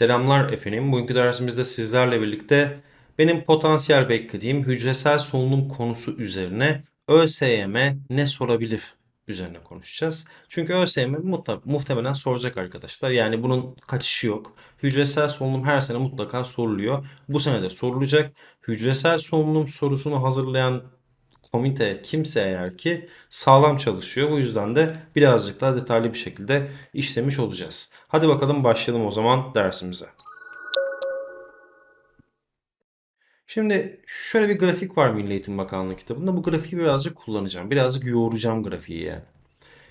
Selamlar efendim. Bugünkü dersimizde sizlerle birlikte benim potansiyel beklediğim hücresel solunum konusu üzerine ÖSYM ne sorabilir üzerine konuşacağız. Çünkü ÖSYM muhtemelen soracak arkadaşlar. Yani bunun kaçışı yok. Hücresel solunum her sene mutlaka soruluyor. Bu sene de sorulacak. Hücresel solunum sorusunu hazırlayan komite kimse eğer ki sağlam çalışıyor. Bu yüzden de birazcık daha detaylı bir şekilde işlemiş olacağız. Hadi bakalım başlayalım o zaman dersimize. Şimdi şöyle bir grafik var Milli Eğitim Bakanlığı kitabında. Bu grafiği birazcık kullanacağım. Birazcık yoğuracağım grafiği yani.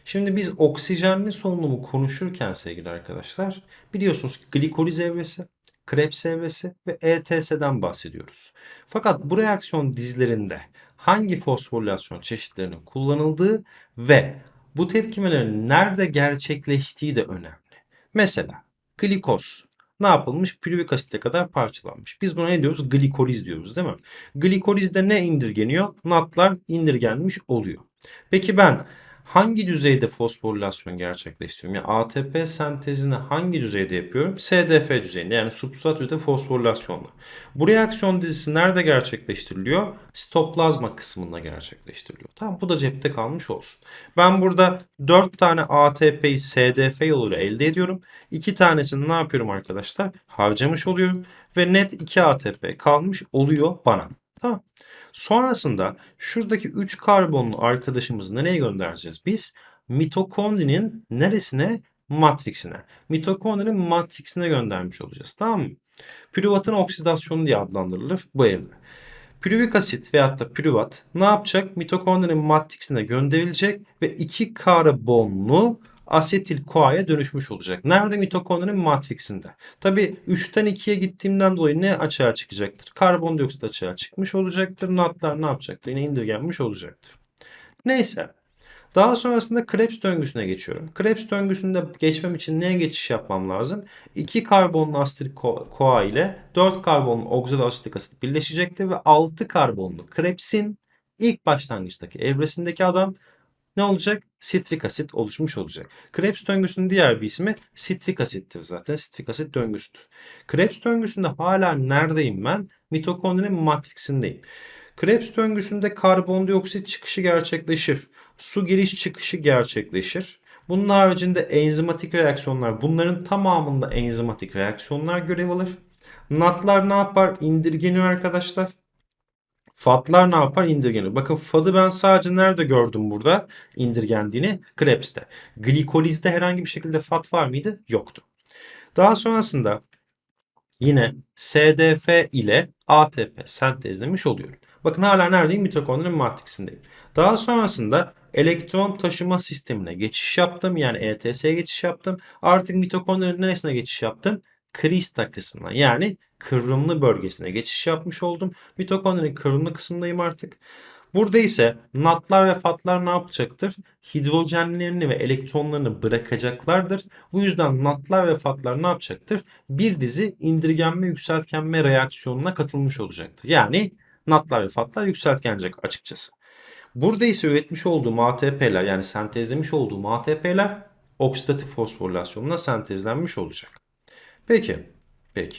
Şimdi biz oksijenli solunumu konuşurken sevgili arkadaşlar biliyorsunuz ki glikoliz evresi, Krebs evresi ve ETS'den bahsediyoruz. Fakat bu reaksiyon dizilerinde hangi fosforilasyon çeşitlerinin kullanıldığı ve bu tepkimelerin nerede gerçekleştiği de önemli. Mesela glikoz ne yapılmış? Pürüvik asite kadar parçalanmış. Biz buna ne diyoruz? Glikoliz diyoruz değil mi? Glikolizde ne indirgeniyor? Natlar indirgenmiş oluyor. Peki ben hangi düzeyde fosforilasyon gerçekleştiriyorum? Yani ATP sentezini hangi düzeyde yapıyorum? SDF düzeyinde yani substrat ünite fosforilasyonla. Bu reaksiyon dizisi nerede gerçekleştiriliyor? Sitoplazma kısmında gerçekleştiriliyor. Tamam bu da cepte kalmış olsun. Ben burada 4 tane ATP'yi SDF yoluyla elde ediyorum. 2 tanesini ne yapıyorum arkadaşlar? Harcamış oluyorum ve net 2 ATP kalmış oluyor bana. Tamam. Sonrasında şuradaki 3 karbonlu arkadaşımızı nereye göndereceğiz? Biz mitokondrinin neresine? Matrixine. Mitokondrinin matrixine göndermiş olacağız. Tamam mı? Pürüvatın oksidasyonu diye adlandırılır bu evre. Pürüvik asit veyahut da pürüvat ne yapacak? Mitokondrinin matrixine gönderilecek ve 2 karbonlu asetil koaya dönüşmüş olacak. Nerede mitokondrinin matrixinde? Tabi 3'ten 2'ye gittiğimden dolayı ne açığa çıkacaktır? Karbondioksit açığa çıkmış olacaktır. Natlar ne yapacaktır? Yine indirgenmiş olacaktır. Neyse. Daha sonrasında Krebs döngüsüne geçiyorum. Krebs döngüsünde geçmem için neye geçiş yapmam lazım? 2 karbonlu asetil koa ile 4 karbonlu oksaloasitik asit birleşecektir ve 6 karbonlu Krebs'in ilk başlangıçtaki evresindeki adam ne olacak? Sitrik asit oluşmuş olacak. Krebs döngüsünün diğer bir ismi sitrik asittir zaten. Sitrik asit döngüsüdür. Krebs döngüsünde hala neredeyim ben? Mitokondrinin matriksindeyim. Krebs döngüsünde karbondioksit çıkışı gerçekleşir. Su giriş çıkışı gerçekleşir. Bunun haricinde enzimatik reaksiyonlar, bunların tamamında enzimatik reaksiyonlar görev alır. Natlar ne yapar? İndirgeniyor arkadaşlar. Fatlar ne yapar? İndirgenir. Bakın FAD'ı ben sadece nerede gördüm burada indirgendiğini? Krebs'te. Glikolizde herhangi bir şekilde FAT var mıydı? Yoktu. Daha sonrasında yine SDF ile ATP sentezlemiş oluyorum. Bakın hala neredeyim? Mitokondrinin matriksindeyim. Daha sonrasında elektron taşıma sistemine geçiş yaptım. Yani ETS'ye geçiş yaptım. Artık mitokondrinin neresine geçiş yaptım? Krista kısmına yani kıvrımlı bölgesine geçiş yapmış oldum. Mitokondrinin kıvrımlı kısmındayım artık. Burada ise natlar ve fatlar ne yapacaktır? Hidrojenlerini ve elektronlarını bırakacaklardır. Bu yüzden natlar ve fatlar ne yapacaktır? Bir dizi indirgenme yükseltgenme reaksiyonuna katılmış olacaktır. Yani natlar ve fatlar yükseltgenecek açıkçası. Burada ise üretmiş olduğum ATP'ler yani sentezlemiş olduğum ATP'ler oksidatif fosforilasyonla sentezlenmiş olacak. Peki. Peki.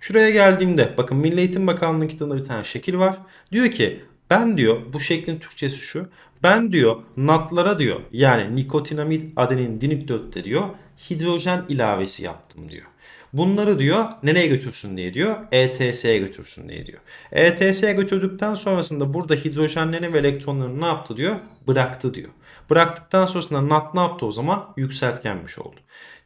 Şuraya geldiğimde bakın Milli Eğitim Bakanlığı kitabında bir tane şekil var. Diyor ki ben diyor bu şeklin Türkçesi şu. Ben diyor natlara diyor yani nikotinamid adenin dinükleotitte diyor hidrojen ilavesi yaptım diyor. Bunları diyor nereye götürsün diye diyor ETS'ye götürsün diye diyor. ETS'ye götürdükten sonrasında burada hidrojenlerini ve elektronlarını ne yaptı diyor bıraktı diyor. Bıraktıktan sonrasında NAT ne yaptı o zaman? Yükseltgenmiş oldu.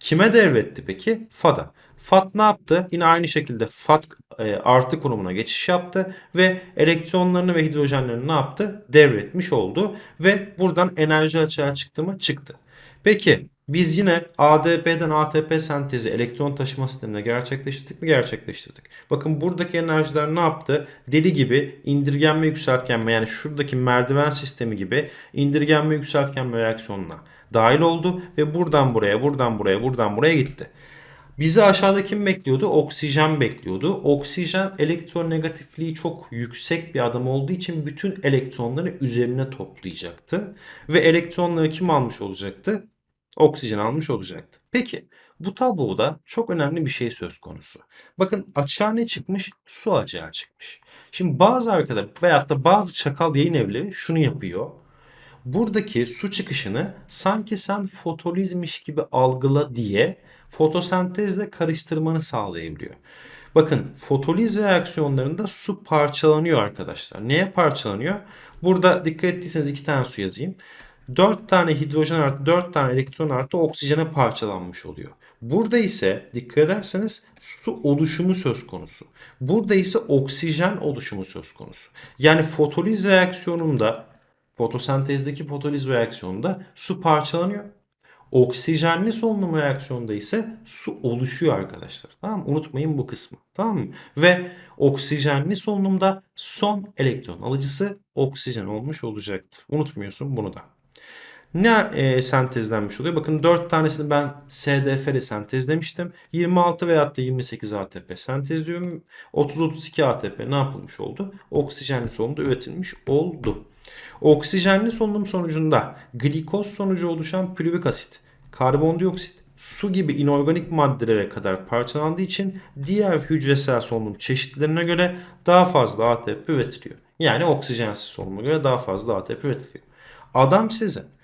Kime devretti peki? FAD'a. FAT ne yaptı? Yine aynı şekilde FAT e, artı konumuna geçiş yaptı ve elektronlarını ve hidrojenlerini ne yaptı? Devretmiş oldu ve buradan enerji açığa çıktı mı? Çıktı. Peki biz yine ADP'den ATP sentezi elektron taşıma sistemine gerçekleştirdik mi? Gerçekleştirdik. Bakın buradaki enerjiler ne yaptı? Deli gibi indirgenme yükseltgenme yani şuradaki merdiven sistemi gibi indirgenme yükseltgenme reaksiyonuna dahil oldu ve buradan buraya, buradan buraya, buradan buraya gitti. Bizi aşağıda kim bekliyordu? Oksijen bekliyordu. Oksijen elektronegatifliği çok yüksek bir adam olduğu için bütün elektronları üzerine toplayacaktı. Ve elektronları kim almış olacaktı? Oksijen almış olacaktı. Peki Bu tabloda çok önemli bir şey söz konusu. Bakın açığa ne çıkmış? Su açığa çıkmış. Şimdi bazı arkadaşlar veyahut da bazı çakal yayın evleri şunu yapıyor. Buradaki su çıkışını sanki sen fotolizmiş gibi algıla diye fotosentezle karıştırmanı sağlayabiliyor. Bakın fotoliz reaksiyonlarında su parçalanıyor arkadaşlar. Neye parçalanıyor? Burada dikkat ettiyseniz iki tane su yazayım. 4 tane hidrojen artı 4 tane elektron artı oksijene parçalanmış oluyor. Burada ise dikkat ederseniz su oluşumu söz konusu. Burada ise oksijen oluşumu söz konusu. Yani fotoliz reaksiyonunda fotosentezdeki fotoliz reaksiyonunda su parçalanıyor. Oksijenli solunum reaksiyonda ise su oluşuyor arkadaşlar. Tamam mı? Unutmayın bu kısmı. Tamam mı? Ve oksijenli solunumda son elektron alıcısı oksijen olmuş olacaktır. Unutmuyorsun bunu da. Ne e, sentezlenmiş oluyor? Bakın 4 tanesini ben SDF ile sentezlemiştim. 26 veyahut da 28 ATP sentezliyorum. 30-32 ATP ne yapılmış oldu? Oksijenli solunumda üretilmiş oldu. Oksijenli solunum sonucunda glikoz sonucu oluşan pürüvik asit, karbondioksit, su gibi inorganik maddelere kadar parçalandığı için diğer hücresel solunum çeşitlerine göre daha fazla ATP üretiliyor. Yani oksijensiz solunuma göre daha fazla ATP üretiliyor. Adam size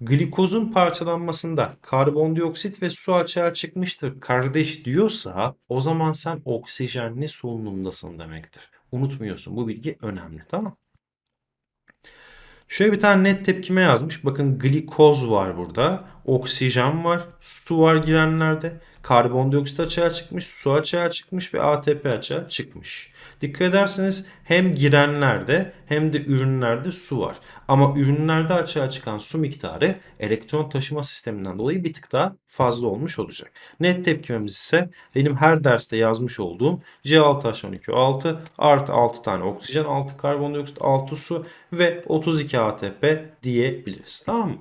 glikozun parçalanmasında karbondioksit ve su açığa çıkmıştır kardeş diyorsa o zaman sen oksijenli solunumdasın demektir. Unutmuyorsun bu bilgi önemli tamam Şöyle bir tane net tepkime yazmış. Bakın glikoz var burada. Oksijen var. Su var girenlerde. Karbondioksit açığa çıkmış. Su açığa çıkmış ve ATP açığa çıkmış. Dikkat ederseniz hem girenlerde hem de ürünlerde su var. Ama ürünlerde açığa çıkan su miktarı elektron taşıma sisteminden dolayı bir tık daha fazla olmuş olacak. Net tepkimemiz ise benim her derste yazmış olduğum C6H12O6 artı 6 tane oksijen, 6 karbondioksit, 6 su ve 32 ATP diyebiliriz. Tamam mı?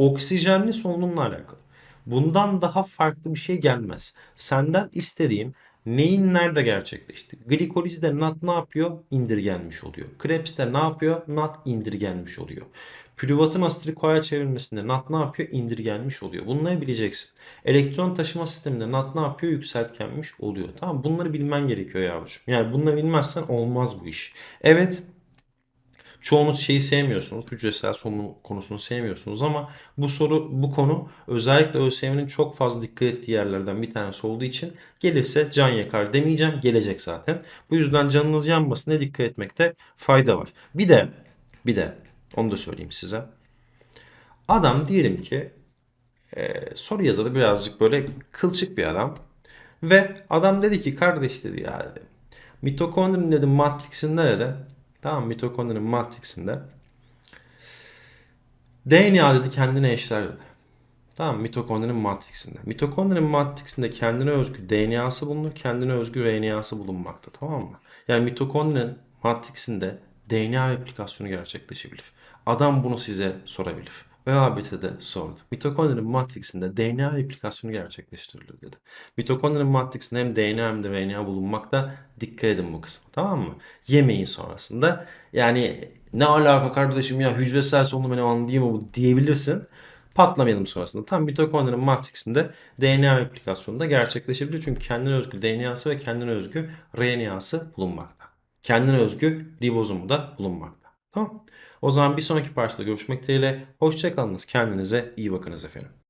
Oksijenli solunumla alakalı. Bundan daha farklı bir şey gelmez. Senden istediğim neyin nerede gerçekleşti? Glikolizde NAT ne yapıyor? İndirgenmiş oluyor. Krebs'te ne yapıyor? NAT indirgenmiş oluyor. Pürüvatın astrikoya çevrilmesinde NAT ne yapıyor? İndirgenmiş oluyor. Bunları bileceksin. Elektron taşıma sisteminde NAT ne yapıyor? Yükseltgenmiş oluyor. Tamam Bunları bilmen gerekiyor yavrucuğum. Yani bunları bilmezsen olmaz bu iş. Evet Çoğunuz şeyi sevmiyorsunuz. Hücresel solunum konusunu sevmiyorsunuz ama bu soru bu konu özellikle ÖSYM'nin çok fazla dikkat ettiği yerlerden bir tanesi olduğu için gelirse can yakar demeyeceğim. Gelecek zaten. Bu yüzden canınız yanmasın ne dikkat etmekte fayda var. Bir de bir de onu da söyleyeyim size. Adam diyelim ki e, soru yazarı birazcık böyle kılçık bir adam. Ve adam dedi ki kardeş dedi ya dedi. Mitokondrinin dedi matrixin nerede? Tamam mitokondrinin matriksinde DNA dedi kendine eşler dedi. Tamam mitokondrinin matriksinde. Mitokondrinin matriksinde kendine özgü DNA'sı bulunur, kendine özgü RNA'sı bulunmakta. Tamam mı? Yani mitokondrinin matriksinde DNA replikasyonu gerçekleşebilir. Adam bunu size sorabilir. ÖABT'de de sordu. Mitokondrinin matriksinde DNA replikasyonu gerçekleştirilir dedi. Mitokondrinin matriksinde hem DNA hem de RNA bulunmakta. Dikkat edin bu kısmı tamam mı? Yemeyin sonrasında. Yani ne alaka kardeşim ya hücresel solunum elemanı değil bu diyebilirsin. Patlamayalım sonrasında. Tam mitokondrinin matriksinde DNA replikasyonu da gerçekleşebilir. Çünkü kendine özgü DNA'sı ve kendine özgü RNA'sı bulunmakta. Kendine özgü ribozomu da bulunmakta. Tamam. O zaman bir sonraki parçada görüşmek dileğiyle. Hoşçakalınız. Kendinize iyi bakınız efendim.